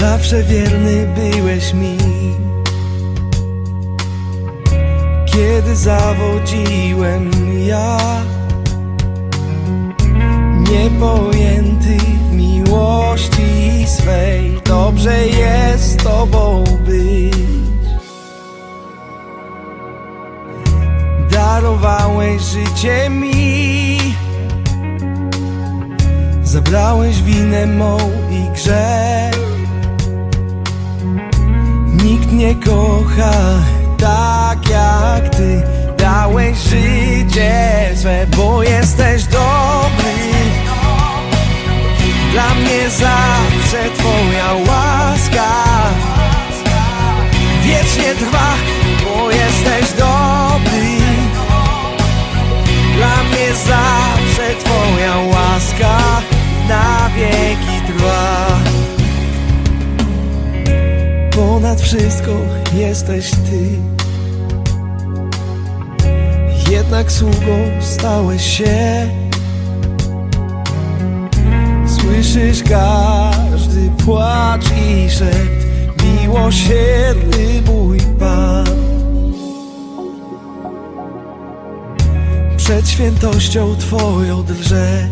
Zawsze wierny byłeś mi. Kiedy zawodziłem ja Niepojęty w miłości swej Dobrze jest z Tobą być. Darowałeś życie mi. Zabrałeś winę mą i grzech Kocha tak jak Ty. Dałeś życie swe, bo jesteś dobry. Dla mnie zawsze Twoja łaska. Wiecznie trwa, bo jesteś wszystko jesteś Ty. Jednak sługą stałeś się. Słyszysz każdy płacz i szept. Miłosierny mój Pan. Przed świętością Twoją drżę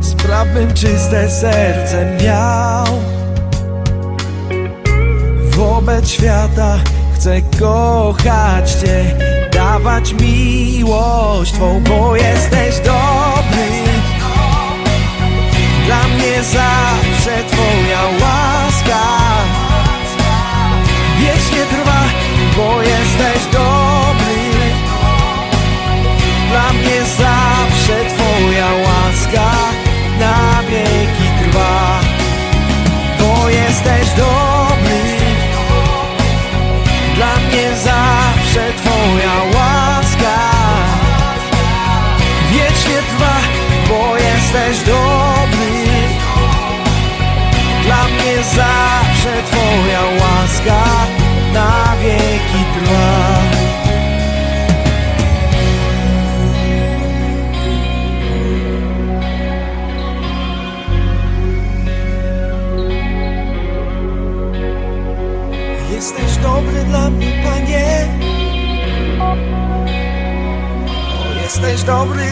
Sprawbym czyste serce miał Świata. Chcę kochać Cię Dawać miłość Twą, bo jesteś dobry mnie, Panie. Jesteś dobry.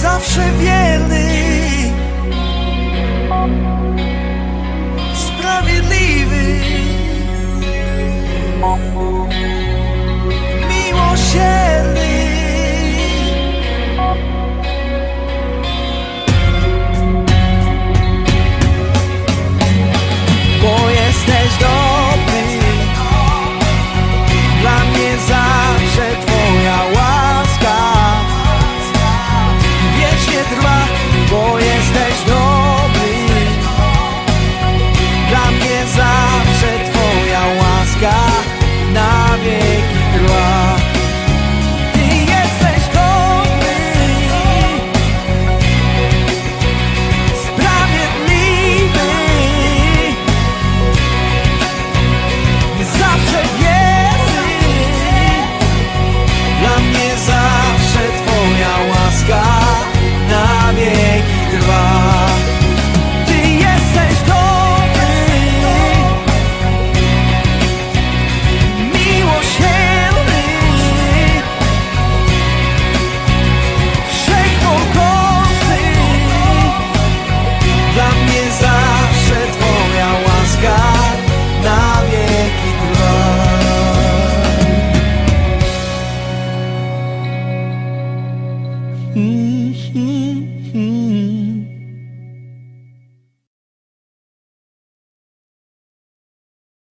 Zawsze wierny. Sprawiedliwy. 嗯